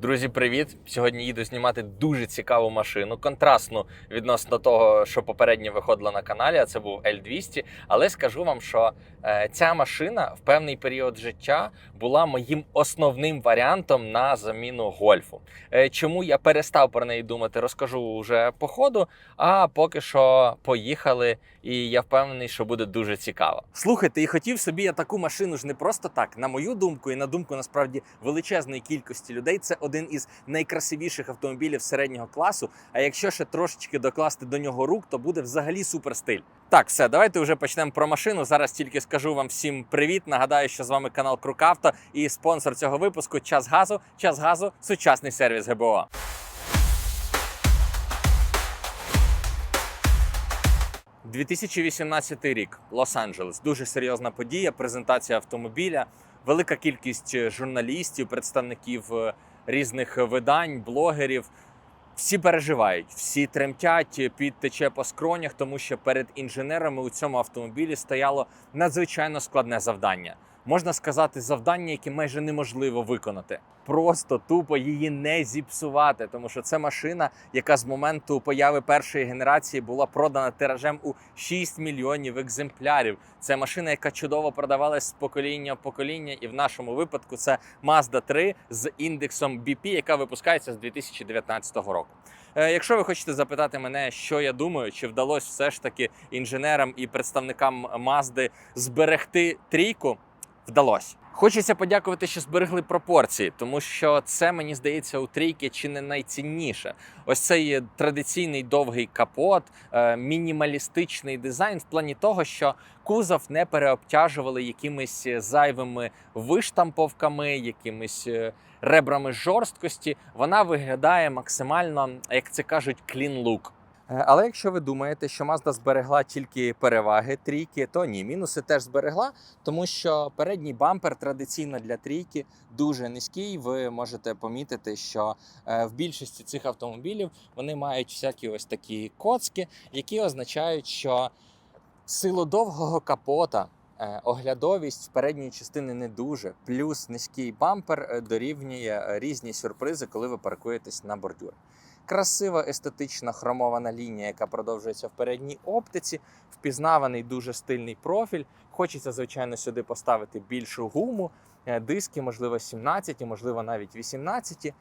Друзі, привіт! Сьогодні їду знімати дуже цікаву машину, контрастну відносно того, що попередньо виходило на каналі. А це був L200. Але скажу вам, що е, ця машина в певний період життя була моїм основним варіантом на заміну гольфу. Е, чому я перестав про неї думати, розкажу вже по ходу. А поки що поїхали, і я впевнений, що буде дуже цікаво. Слухайте, і хотів собі я таку машину ж не просто так. На мою думку, і на думку насправді величезної кількості людей, це один із найкрасивіших автомобілів середнього класу. А якщо ще трошечки докласти до нього рук, то буде взагалі супер стиль. Так, все, давайте вже почнемо про машину. Зараз тільки скажу вам всім привіт. Нагадаю, що з вами канал Крукавто і спонсор цього випуску Час газу. Час газу сучасний сервіс ГБО. – 2018 рік, Лос-Анджелес. Дуже серйозна подія, презентація автомобіля, велика кількість е, журналістів, представників е, різних видань, блогерів. Всі переживають, всі тремтять, під тече по скронях, тому що перед інженерами у цьому автомобілі стояло надзвичайно складне завдання. Можна сказати, завдання, яке майже неможливо виконати. Просто тупо її не зіпсувати, тому що це машина, яка з моменту появи першої генерації була продана тиражем у 6 мільйонів екземплярів. Це машина, яка чудово продавалась з покоління в покоління, і в нашому випадку це Mazda 3 з індексом BP, яка випускається з 2019 року. Е, Якщо ви хочете запитати мене, що я думаю, чи вдалося все ж таки інженерам і представникам Mazda зберегти трійку, вдалося. Хочеться подякувати, що зберегли пропорції, тому що це мені здається у трійки чи не найцінніше. Ось цей традиційний довгий капот, е, мінімалістичний дизайн в плані того, що кузов не переобтяжували якимись зайвими виштамповками, якимись е, ребрами жорсткості. Вона виглядає максимально, як це кажуть, clean look. Е, Але якщо ви думаєте, що Mazda зберегла тільки переваги трійки, то ні, мінуси теж зберегла, тому що передній бампер традиційно для трійки дуже низький. Ви можете помітити, що е, в більшості цих автомобілів вони мають всякі ось такі коцки, які означають, що силу довгого капота. е, Оглядовість передньої частини не дуже, плюс низький бампер дорівнює різні сюрпризи, коли ви паркуєтесь на бордюр красива естетична хромована лінія, яка продовжується в передній оптиці, впізнаваний дуже стильний профіль. Хочеться, звичайно, сюди поставити більшу гуму, е, диски, можливо, 17, можливо, навіть 18.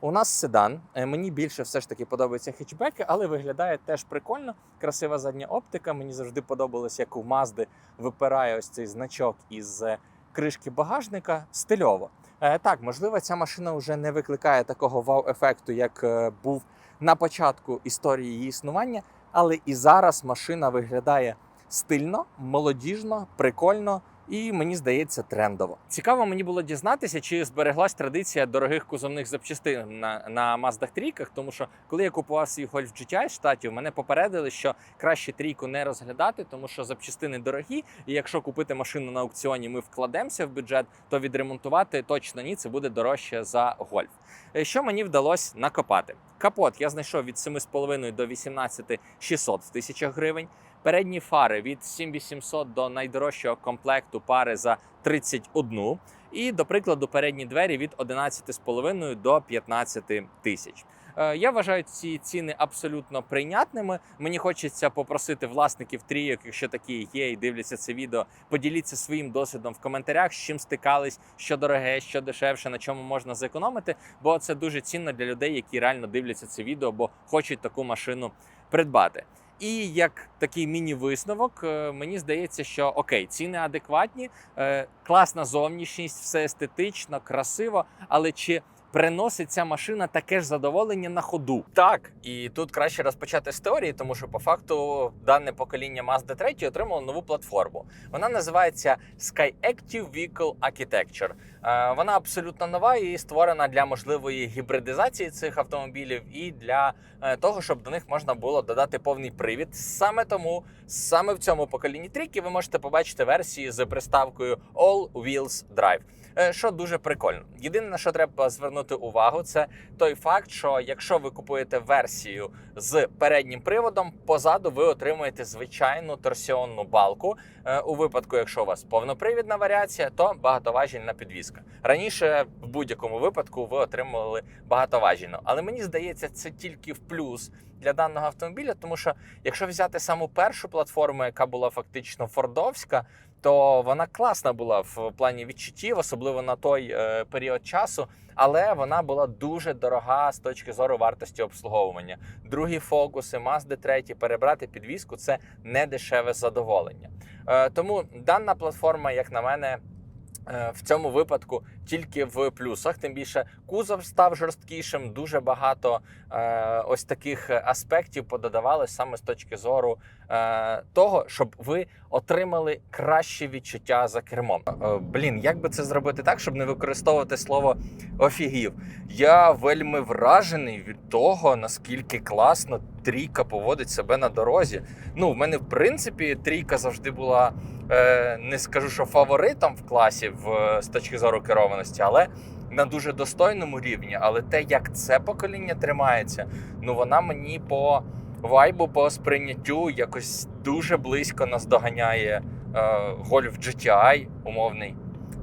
У нас седан. Е, Мені більше все ж таки подобаються хетчбеки, але виглядає теж прикольно. Красива задня оптика. Мені завжди подобалось, як у Мазди випирає ось цей значок із е, кришки багажника стильово. Е, Так, можливо, ця машина вже не викликає такого вау-ефекту, як е, був на початку історії її існування, але і зараз машина виглядає стильно, молодіжно, прикольно. І мені здається, трендово. Цікаво мені було дізнатися, чи збереглась традиція дорогих кузовних запчастин на, на Mazda трійках, тому що коли я купував свій Golf GTI штатів, мене попередили, що краще трійку не розглядати, тому що запчастини дорогі. І якщо купити машину на аукціоні, ми вкладемося в бюджет, то відремонтувати точно ні, це буде дорожче за Golf. Е, Що мені вдалося накопати? Капот я знайшов від 7,5 до 18 600 в тисячах гривень. Передні фари від 7800 до найдорожчого комплекту пари за 31. І, до прикладу, передні двері від 11,5 до 15 тисяч. Е, Я вважаю ці ціни абсолютно прийнятними. Мені хочеться попросити власників трійок, якщо такі є і дивляться це відео, поділіться своїм досвідом в коментарях, з чим стикались, що дороге, що дешевше, на чому можна зекономити. Бо це дуже цінно для людей, які реально дивляться це відео, бо хочуть таку машину придбати. І як такий міні-висновок, е, мені здається, що окей, ціни адекватні, е, класна зовнішність, все естетично, красиво, але чи приносить ця машина таке ж задоволення на ходу? Так, і тут краще розпочати з теорії, тому що по факту дане покоління Mazda 3 отримало нову платформу. Вона називається SkyActiv Vehicle Architecture. Е, Вона абсолютно нова і створена для можливої гібридизації цих автомобілів і для е, того, щоб до них можна було додати повний привід. Саме тому, саме в цьому поколінні трійки ви можете побачити версії з приставкою All Wheels Drive. Е, Що дуже прикольно. Єдине на що треба звернути увагу, це той факт, що якщо ви купуєте версію з переднім приводом, позаду ви отримуєте звичайну торсіонну балку. Е, У випадку, якщо у вас повнопривідна варіація, то багатоважільна підвізка. Раніше в будь-якому випадку ви отримували багатоважільну. Але мені здається, це тільки в плюс для даного автомобіля, тому що якщо взяти саму першу платформу, яка була фактично фордовська, то вона класна була в плані відчуттів, особливо на той е, період часу. Але вона була дуже дорога з точки зору вартості обслуговування. Другі фокуси, Mazda 3, перебрати підвізку це не дешеве задоволення. Е, тому дана платформа, як на мене, е, в цьому випадку тільки в плюсах. Тим більше кузов став жорсткішим. Дуже багато е, ось таких аспектів пододавалось саме з точки зору е, того, щоб ви отримали краще відчуття за кермом. Е, блін, як би це зробити так, щоб не використовувати слово офігів? Я вельми вражений від того, наскільки класно трійка поводить себе на дорозі. Ну, в мене в принципі трійка завжди була. е, Не скажу, що фаворитом в класі в з точки зору керованості, але на дуже достойному рівні. Але те, як це покоління тримається, ну вона мені по вайбу, по сприйняттю якось дуже близько наздоганяє е, гольф GTI умовний.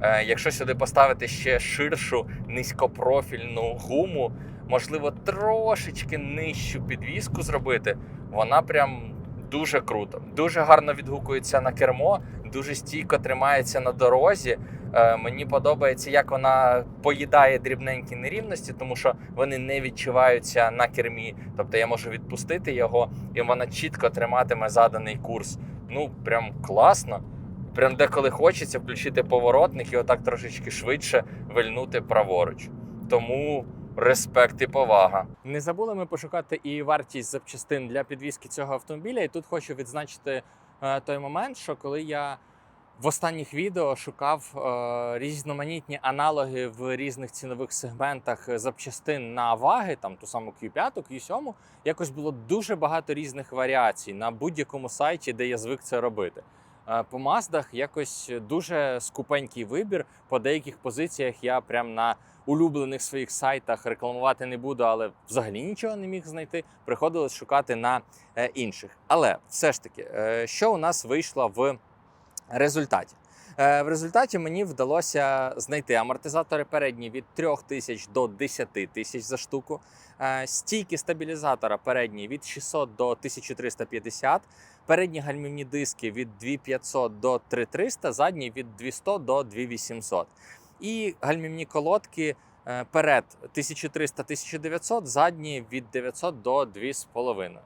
Е, якщо сюди поставити ще ширшу низькопрофільну гуму, можливо, трошечки нижчу підвіску зробити, вона прям дуже круто. Дуже гарно відгукується на кермо, дуже стійко тримається на дорозі. Е, Мені подобається, як вона поїдає дрібненькі нерівності, тому що вони не відчуваються на кермі. Тобто я можу відпустити його, і вона чітко триматиме заданий курс. Ну, прям класно. Прям деколи хочеться включити поворотник і отак трошечки швидше вильнути праворуч. Тому респект і повага. Не забули ми пошукати і вартість запчастин для підвізки цього автомобіля. І тут хочу відзначити е, той момент, що коли я в останніх відео шукав е, різноманітні аналоги в різних цінових сегментах запчастин на ваги, там ту саму Q5, Q7, якось було дуже багато різних варіацій на будь-якому сайті, де я звик це робити. Е, По Маздах якось дуже скупенький вибір. По деяких позиціях я прям на улюблених своїх сайтах рекламувати не буду, але взагалі нічого не міг знайти. Приходилось шукати на е, інших. Але все ж таки, е, що у нас вийшло в результаті? Е, В результаті мені вдалося знайти амортизатори передні від 3 тисяч до 10 тисяч за штуку, е, стійки стабілізатора передні від 600 до 1350, передні гальмівні диски від 2500 до 3300, задні від 200 до 2800. І гальмівні колодки е, перед 1300-1900, задні від 900 до 2,5.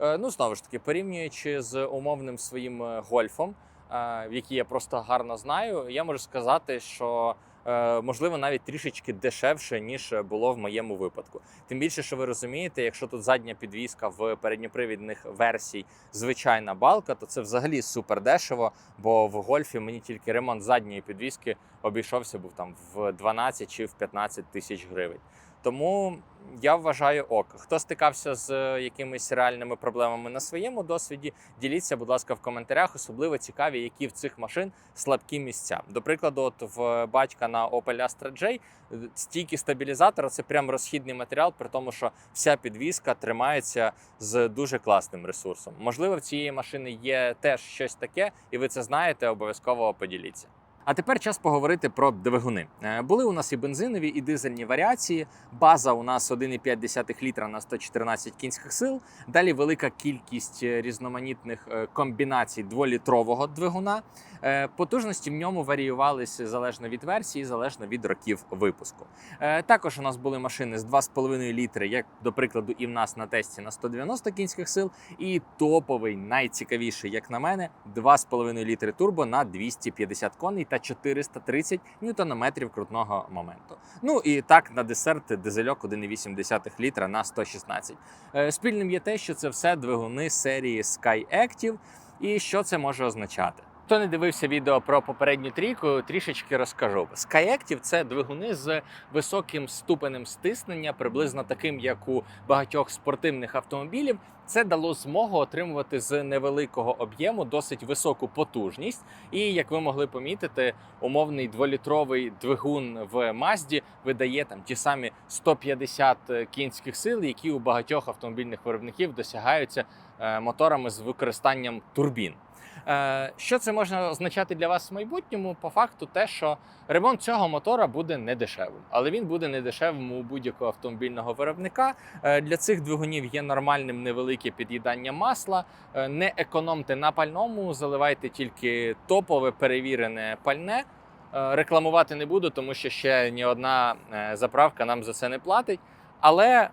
Е, Ну, знову ж таки, порівнюючи з умовним своїм гольфом, е, який я просто гарно знаю, я можу сказати, що е, можливо навіть трішечки дешевше, ніж було в моєму випадку. Тим більше, що ви розумієте, якщо тут задня підвізка в передньопривідних версій звичайна балка, то це взагалі супер дешево, бо в гольфі мені тільки ремонт задньої підвізки обійшовся був там в 12 чи в 15 тисяч гривень. Тому я вважаю ок. Хто стикався з е, якимись реальними проблемами на своєму досвіді, діліться, будь ласка, в коментарях. Особливо цікаві, які в цих машин слабкі місця. До прикладу, от в батька на Opel Astra J е, стійки стабілізатора це прям розхідний матеріал, при тому, що вся підвізка тримається з дуже класним ресурсом. Можливо, в цієї машини є теж щось таке, і ви це знаєте. Обов'язково поділіться. А тепер час поговорити про двигуни. Е, Були у нас і бензинові, і дизельні варіації. База у нас 1,5 літра на 114 кінських сил. Далі велика кількість е, різноманітних е, комбінацій дволітрового двигуна. Е, Потужності в ньому варіювалися залежно від версії, залежно від років випуску. Е, Також у нас були машини з 2,5 літри, як до прикладу, і в нас на тесті на 190 кінських сил. І топовий, найцікавіший, як на мене, 2,5 літри турбо на 250 коней та 430 ньютонометрів крутного моменту. Ну і так на десерт дизельок 1,8 літра на 116. Е, Спільним є те, що це все двигуни серії Sky Active. І що це може означати? Хто не дивився відео про попередню трійку, трішечки розкажу. Скаєктів це двигуни з високим ступенем стиснення, приблизно таким, як у багатьох спортивних автомобілів. Це дало змогу отримувати з невеликого об'єму досить високу потужність. І як ви могли помітити, умовний дволітровий двигун в Мазді видає там ті самі 150 кінських сил, які у багатьох автомобільних виробників досягаються е, моторами з використанням турбін. Е, Що це може означати для вас в майбутньому? По факту, те, що ремонт цього мотора буде недешевим, але він буде недешевим у будь-якого автомобільного виробника. Е, Для цих двигунів є нормальним невелике під'їдання масла. Е, Не економте на пальному, заливайте тільки топове перевірене пальне. Рекламувати не буду, тому що ще ні одна заправка нам за це не платить. Але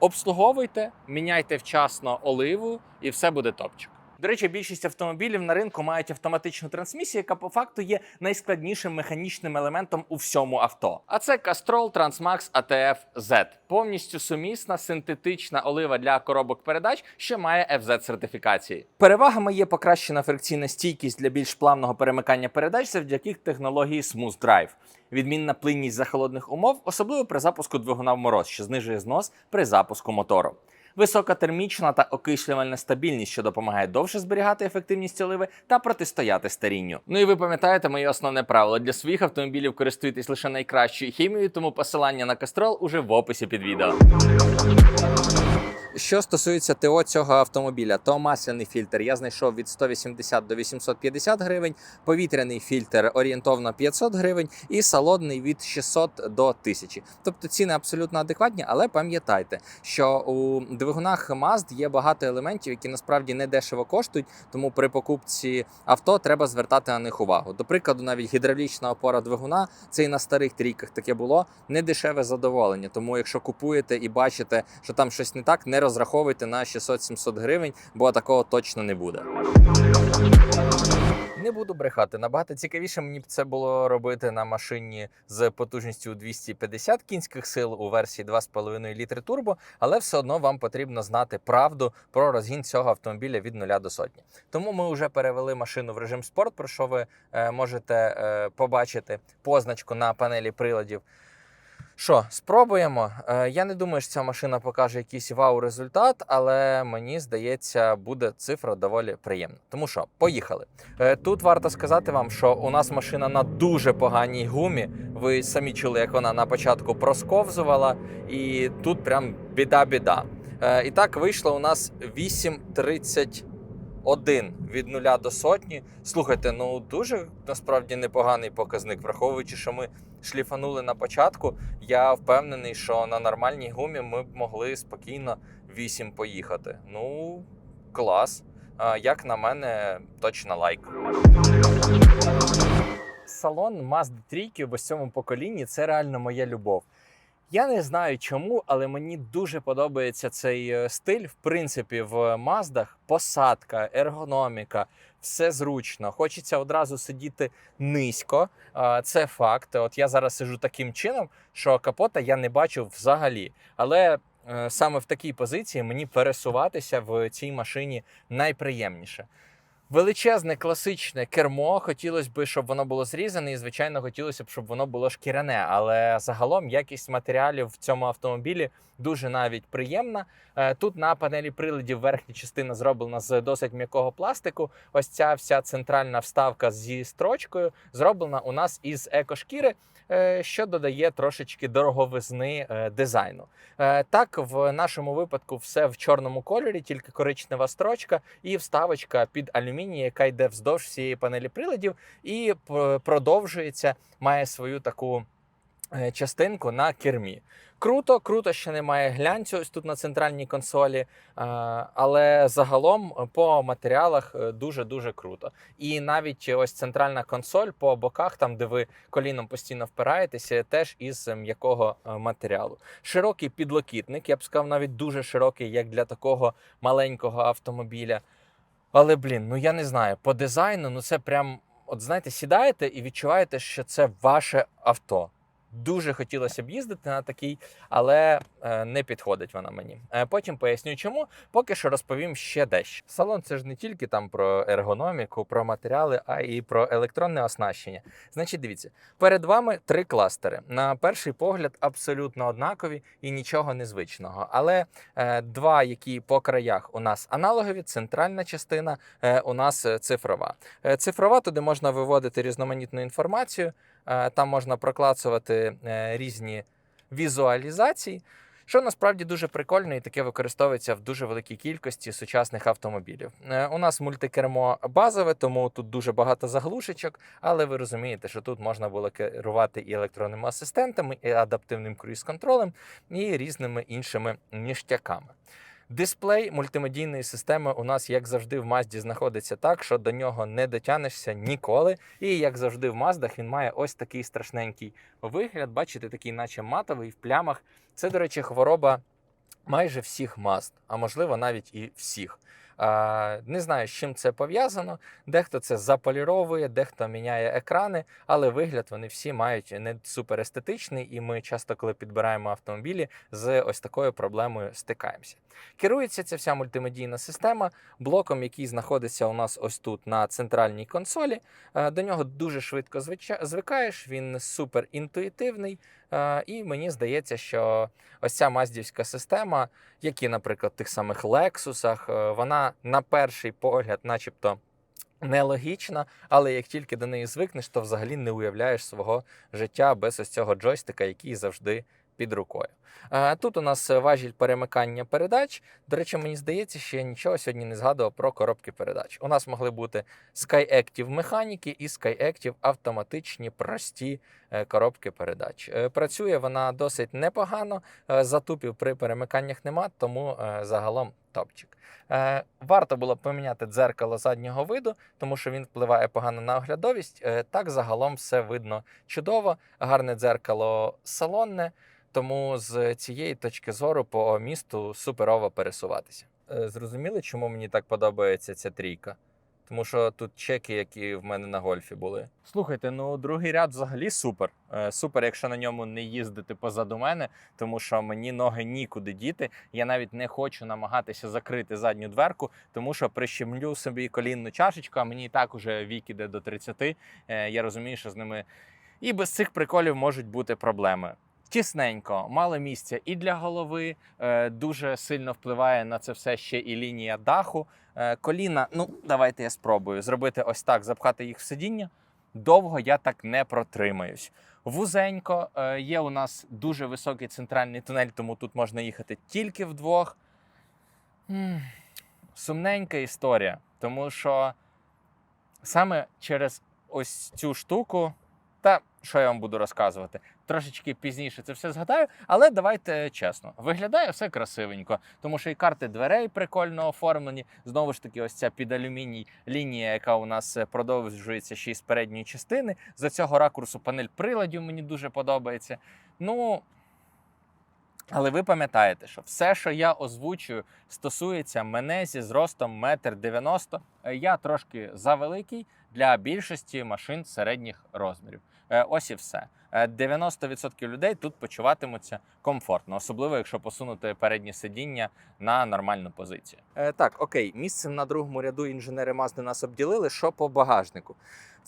обслуговуйте, міняйте вчасно оливу, і все буде топчик. До речі, більшість автомобілів на ринку мають автоматичну трансмісію, яка по факту є найскладнішим механічним елементом у всьому авто. А це Castrol Transmax ATF Z. повністю сумісна синтетична олива для коробок передач, що має FZ сертифікації. Перевагами є покращена фрикційна стійкість для більш плавного перемикання передач завдяки технології Smooth Drive. Відмінна плинність за холодних умов, особливо при запуску двигуна в мороз, що знижує знос при запуску мотору. Висока термічна та окислювальна стабільність, що допомагає довше зберігати ефективність оливи та протистояти старінню. Ну і ви пам'ятаєте моє основне правило для своїх автомобілів користуйтесь лише найкращою хімією, тому посилання на кастрол уже в описі під відео. Що стосується ТО цього автомобіля, то масляний фільтр я знайшов від 180 до 850 гривень, повітряний фільтр орієнтовно 500 гривень і салонний від 600 до 1000. Тобто ціни абсолютно адекватні, але пам'ятайте, що у двигунах Mazda є багато елементів, які насправді не дешево коштують, тому при покупці авто треба звертати на них увагу. До прикладу, навіть гідравлічна опора двигуна, це і на старих трійках таке було не дешеве задоволення. Тому, якщо купуєте і бачите, що там щось не так, не розраховуйте на 600-700 гривень, бо такого точно не буде. Не буду брехати. Набагато цікавіше мені б це було робити на машині з потужністю 250 кінських сил у версії 2,5 літри турбо, але все одно вам потрібно знати правду про розгін цього автомобіля від 0 до сотні. Тому ми вже перевели машину в режим спорт, про що ви е, можете е, побачити позначку на панелі приладів. Що, спробуємо? Е, Я не думаю, що ця машина покаже якийсь вау-результат, але мені здається, буде цифра доволі приємна. Тому що, поїхали. Е, Тут варто сказати вам, що у нас машина на дуже поганій гумі. Ви самі чули, як вона на початку просковзувала, і тут прям біда-біда. Е, І так вийшло у нас 8.31 від нуля до сотні. Слухайте, ну дуже насправді непоганий показник, враховуючи, що ми шліфанули на початку. Я впевнений, що на нормальній гумі ми б могли спокійно 8 поїхати. Ну, клас. Як на мене, точно лайк. Салон Mazda 3 в ось цьому поколінні це реально моя любов. Я не знаю чому, але мені дуже подобається цей е, стиль. В принципі, в Маздах посадка, ергономіка, все зручно. Хочеться одразу сидіти низько. Це факт. От я зараз сижу таким чином, що капота я не бачу взагалі. Але е, саме в такій позиції мені пересуватися в цій машині найприємніше. Величезне класичне кермо. Хотілося б, щоб воно було зрізане, і звичайно, хотілося б, щоб воно було шкіряне. Але загалом якість матеріалів в цьому автомобілі дуже навіть приємна. Е, Тут на панелі приладів верхня частина зроблена з досить м'якого пластику. Ось ця вся центральна вставка зі строчкою зроблена у нас із екошкіри, е, що додає трошечки дороговизни е, дизайну. Так, в нашому випадку все в чорному кольорі, тільки коричнева строчка і вставочка під алюміній, яка йде вздовж всієї панелі приладів, і продовжується, має свою таку е, частинку на кермі. Круто, круто, що немає глянцю ось тут на центральній консолі, е, але загалом е, по матеріалах дуже дуже круто. І навіть ось центральна консоль по боках, там де ви коліном постійно впираєтеся, теж із м'якого е, матеріалу. Широкий підлокітник, я б сказав, навіть дуже широкий, як для такого маленького автомобіля. Але блін, ну я не знаю, по дизайну, ну це прям, от знаєте, сідаєте і відчуваєте, що це ваше авто. Дуже хотілося б їздити на такій, але е, не підходить вона мені. Е, потім поясню, чому. Поки що розповім ще дещо. Салон це ж не тільки там про ергономіку, про матеріали, а і про електронне оснащення. Значить, дивіться, перед вами три кластери. На перший погляд абсолютно однакові і нічого незвичного. Але е, два, які по краях у нас аналогові, центральна частина у нас цифрова. Цифрова туди можна виводити різноманітну інформацію. Е, Там можна проклацувати е, різні візуалізації, що насправді дуже прикольно і таке використовується в дуже великій кількості сучасних автомобілів. Е, У нас мультикермо базове, тому тут дуже багато заглушечок, але ви розумієте, що тут можна було керувати і електронними асистентами, і адаптивним круїз-контролем, і різними іншими ніштяками. Дисплей мультимедійної системи у нас, як завжди, в Мазді знаходиться так, що до нього не дотянешся ніколи. І як завжди, в Маздах він має ось такий страшненький вигляд. Бачите, такий, наче матовий в плямах. Це, до речі, хвороба майже всіх Мазд, а можливо навіть і всіх. Не знаю, з чим це пов'язано. Дехто це заполіровує, дехто міняє екрани, але вигляд вони всі мають не супер естетичний, і ми часто, коли підбираємо автомобілі, з ось такою проблемою стикаємося. Керується ця вся мультимедійна система блоком, який знаходиться у нас ось тут на центральній консолі. Е, До нього дуже швидко звикаєш, він супер інтуїтивний. Е, І мені здається, що ось ця маздівська система, як і, наприклад, в тих самих Лексусах, е, вона на перший погляд, начебто. Нелогічна, але як тільки до неї звикнеш, то взагалі не уявляєш свого життя без ось цього джойстика, який завжди під рукою. Е, Тут у нас важіль перемикання передач. До речі, мені здається, що я нічого сьогодні не згадував про коробки передач. У нас могли бути SkyActiv механіки і SkyActiv автоматичні прості е, коробки передач. Е, Працює вона досить непогано. Затупів при перемиканнях нема, тому загалом топчик. Варто було поміняти дзеркало заднього виду, тому що він впливає погано на оглядовість. Так загалом все видно чудово. Гарне дзеркало салонне. Тому з цієї точки зору по місту суперово пересуватися. Е, Зрозуміли, чому мені так подобається ця трійка? Тому що тут чеки, які в мене на гольфі були. Слухайте, ну другий ряд взагалі супер. Е, Супер, якщо на ньому не їздити позаду мене, тому що мені ноги нікуди діти. Я навіть не хочу намагатися закрити задню дверку, тому що прищемлю собі колінну чашечку, а мені і так уже вік іде до 30. Е, Я розумію, що з ними і без цих приколів можуть бути проблеми. Тісненько, мало місця і для голови. Е, дуже сильно впливає на це все ще і лінія даху. Е, коліна, ну давайте я спробую зробити ось так, запхати їх в сидіння. Довго я так не протримаюсь. Вузенько е, є у нас дуже високий центральний тунель, тому тут можна їхати тільки вдвох. Сумненька історія, тому що саме через ось цю штуку, та що я вам буду розказувати, трошечки пізніше це все згадаю, але давайте чесно, виглядає все красивенько, тому що і карти дверей прикольно оформлені. Знову ж таки, ось ця під алюміній лінія, яка у нас е, продовжується ще й з передньої частини. За цього ракурсу панель приладів мені дуже подобається. Ну. Але ви пам'ятаєте, що все, що я озвучую, стосується мене зі зростом 1,90 м. Е, Я трошки завеликий для більшості машин середніх розмірів. Е, Ось і все. Е, 90% людей тут почуватимуться комфортно, особливо якщо посунути переднє сидіння на нормальну позицію. Е, так, окей, місцем на другому ряду інженери Mazda нас обділили. Що по багажнику?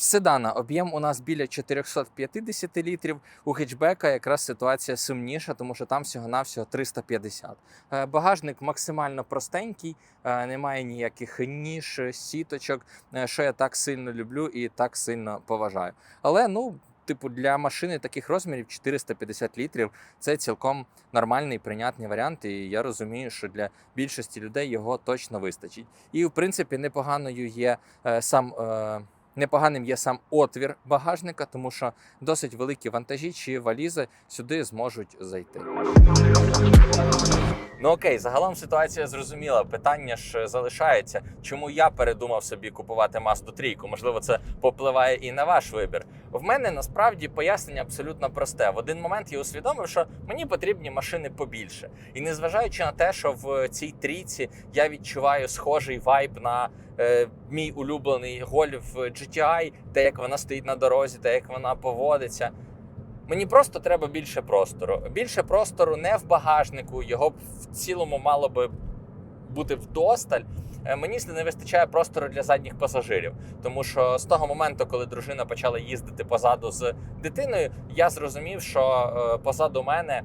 В седана об'єм у нас біля 450 літрів. У хетчбека якраз ситуація сумніша, тому що там всього-навсього 350. Е, Багажник максимально простенький, е, немає ніяких ніж, сіточок, е, що я так сильно люблю і так сильно поважаю. Але ну. Типу, для машини таких розмірів 450 літрів це цілком нормальний прийнятний варіант, і я розумію, що для більшості людей його точно вистачить. І в принципі непоганою є е, сам. Е, Непоганим є сам отвір багажника, тому що досить великі вантажі чи валізи сюди зможуть зайти. Ну окей, загалом ситуація зрозуміла. Питання ж залишається, чому я передумав собі купувати Mazda 3? Можливо, це попливає і на ваш вибір. В мене насправді пояснення абсолютно просте. В один момент я усвідомив, що мені потрібні машини побільше. І незважаючи на те, що в цій трійці я відчуваю схожий вайб на е, мій улюблений Golf GTI, те, як вона стоїть на дорозі, те, як вона поводиться. Мені просто треба більше простору. Більше простору не в багажнику, його в цілому мало би бути вдосталь. Е, Мені не вистачає простору для задніх пасажирів, тому що з того моменту, коли дружина почала їздити позаду з дитиною, я зрозумів, що е, позаду мене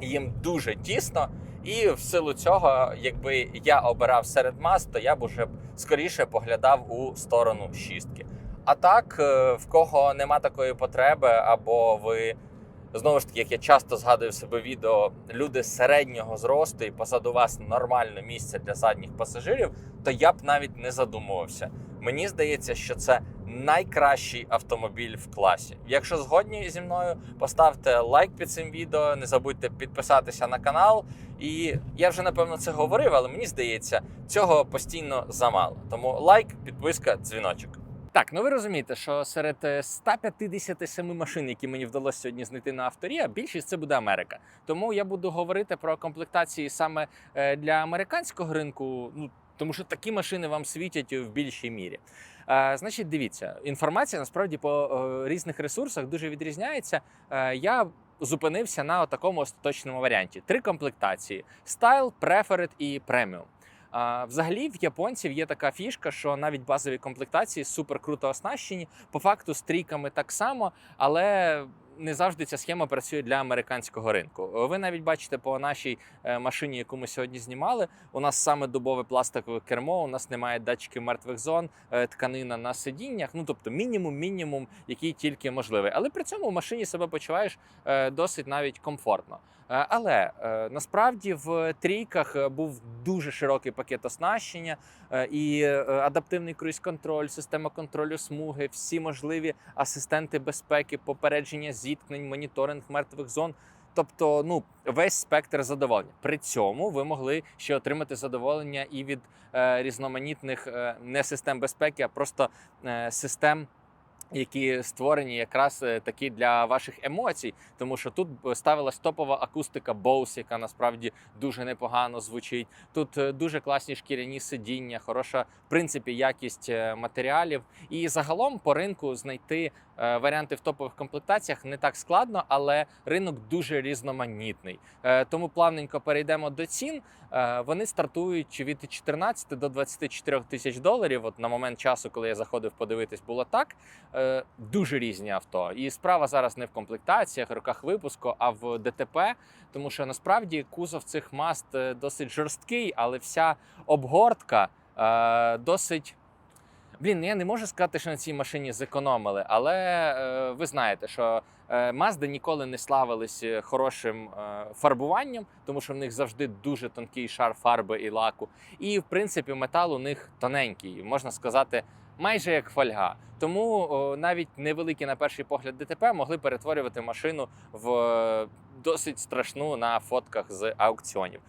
їм дуже тісно. І в силу цього, якби я обирав серед мас, то я б уже скоріше поглядав у сторону шістки. А так, е, в кого нема такої потреби, або ви знову ж таки, як я часто згадую в себе відео, люди середнього зросту і позаду вас нормально місце для задніх пасажирів, то я б навіть не задумувався. Мені здається, що це найкращий автомобіль в класі. Якщо згодні зі мною, поставте лайк під цим відео, не забудьте підписатися на канал. І я вже напевно це говорив, але мені здається, цього постійно замало. Тому лайк, підписка, дзвіночок. Так, ну ви розумієте, що серед е, 157 машин, які мені вдалося сьогодні знайти на авторія, більшість це буде Америка. Тому я буду говорити про комплектації саме е, для американського ринку. Ну тому що такі машини вам світять в більшій мірі. Е, значить, дивіться, інформація насправді по е, різних ресурсах дуже відрізняється. Е, я зупинився на такому остаточному варіанті: три комплектації: Style, Preferred і Premium. Взагалі, в японців є така фішка, що навіть базові комплектації супер круто оснащені. По факту з трійками так само, але не завжди ця схема працює для американського ринку. Ви навіть бачите по нашій е, машині, яку ми сьогодні знімали. У нас саме дубове пластикове кермо. У нас немає датчиків мертвих зон, е, тканина на сидіннях. Ну тобто мінімум, мінімум, який тільки можливий. Але при цьому в машині себе почуваєш е, досить навіть комфортно. Е, Але е, насправді в трійках е, був дуже широкий пакет оснащення і адаптивний круїз-контроль, система контролю смуги, всі можливі асистенти безпеки, попередження зіткнень, моніторинг мертвих зон. Тобто, ну весь спектр задоволення. При цьому ви могли ще отримати задоволення і від е, різноманітних е, не систем безпеки, а просто е, систем які створені якраз е, такі для ваших емоцій, тому що тут б ставилась топова акустика Bose, яка насправді дуже непогано звучить. Тут е, дуже класні шкіряні сидіння, хороша в принципі якість е, матеріалів. І загалом по ринку знайти е, варіанти в топових комплектаціях не так складно, але ринок дуже різноманітний. Е, Тому плавненько перейдемо до цін. Е, Вони стартують від 14 до 24 тисяч доларів. От на момент часу, коли я заходив подивитись, було так. Е, Дуже різні авто. І справа зараз не в комплектаціях, роках випуску, а в ДТП. Тому що насправді кузов цих маст е, досить жорсткий, але вся обгортка е, досить. Блін, я не можу сказати, що на цій машині зекономили, але е, ви знаєте, що е, Мазди ніколи не славились е, хорошим е, фарбуванням, тому що в них завжди дуже тонкий шар фарби і лаку. І в принципі метал у них тоненький, можна сказати, майже як фольга. Тому о, навіть невеликі на перший погляд ДТП могли перетворювати машину в е, досить страшну на фотках з аукціонів.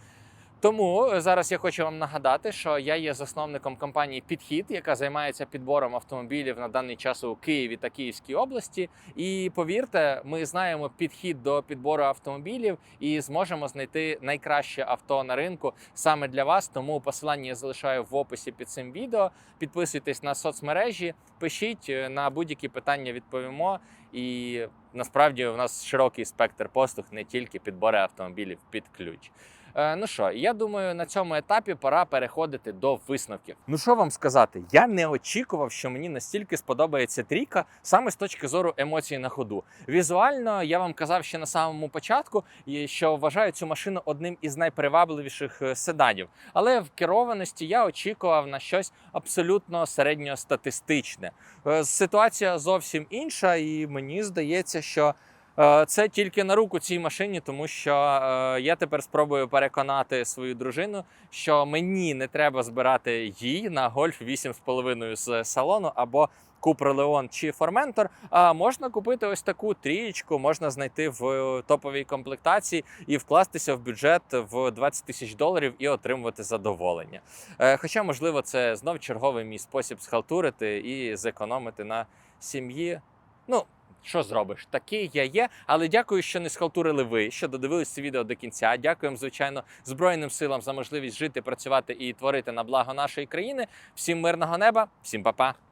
Тому е, зараз я хочу вам нагадати, що я є засновником компанії Підхід, яка займається підбором автомобілів на даний час у Києві та Київській області. І повірте, ми знаємо підхід до підбору автомобілів і зможемо знайти найкраще авто на ринку саме для вас. Тому посилання я залишаю в описі під цим відео. Підписуйтесь на соцмережі, пишіть е, на будь-які питання, відповімо. І насправді у нас широкий спектр послуг, не тільки підбори автомобілів під ключ. Е, Ну що, я думаю, на цьому етапі пора переходити до висновків. Ну що вам сказати? Я не очікував, що мені настільки сподобається трійка саме з точки зору емоцій на ходу. Візуально я вам казав ще на самому початку, що вважаю цю машину одним із найпривабливіших е, седанів. Але в керованості я очікував на щось абсолютно середньостатистичне. Е, Ситуація зовсім інша, і мені здається, що. Е, Це тільки на руку цій машині, тому що е, я тепер спробую переконати свою дружину, що мені не треба збирати їй на гольф 8,5 з салону або Купра Леон чи Форментор. А можна купити ось таку трієчку, можна знайти в топовій комплектації і вкластися в бюджет в 20 тисяч доларів і отримувати задоволення. Е, Хоча, можливо, це знов черговий мій спосіб схалтурити і зекономити на сім'ї. Ну, що зробиш? Такий я є. Але дякую, що не схалтурили ви, що додивились це відео до кінця. Дякуємо, звичайно, Збройним силам за можливість жити, працювати і творити на благо нашої країни. Всім мирного неба, всім па-па!